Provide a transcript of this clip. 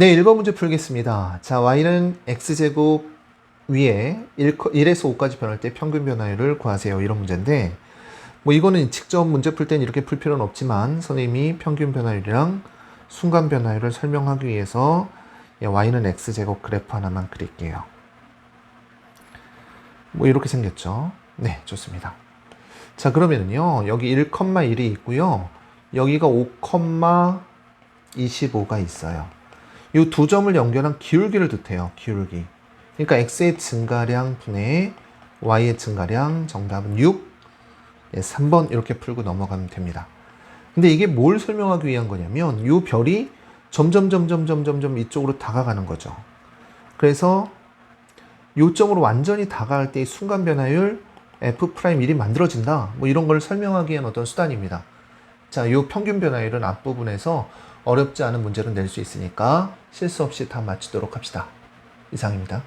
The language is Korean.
네, 1번 문제 풀겠습니다. 자, y는 x제곱 위에 1, 1에서 5까지 변할 때 평균 변화율을 구하세요. 이런 문제인데, 뭐 이거는 직접 문제 풀 땐 이렇게 풀 필요는 없지만, 선생님이 평균 변화율이랑 순간 변화율을 설명하기 위해서 예, y는 x제곱 그래프 하나만 그릴게요. 뭐 이렇게 생겼죠. 네, 좋습니다. 자, 그러면은요, 여기 1,1이 있고요. 여기가 5,25가 있어요. 이 두 점을 연결한 기울기를 뜻해요. 기울기. 그러니까 x의 증가량 분의 y의 증가량 정답은 6. 예, 3번 이렇게 풀고 넘어가면 됩니다. 근데 이게 뭘 설명하기 위한 거냐면 이 별이 점점 점점 점점 점 이쪽으로 다가가는 거죠. 그래서 요점으로 완전히 다가갈 때의 순간 변화율 f'1이 만들어진다. 뭐 이런 걸 설명하기 위한 어떤 수단입니다. 자, 이 평균 변화율은 앞부분에서 어렵지 않은 문제를 낼수 있으니까 실수 없이 다 맞추도록 합시다. 이상입니다.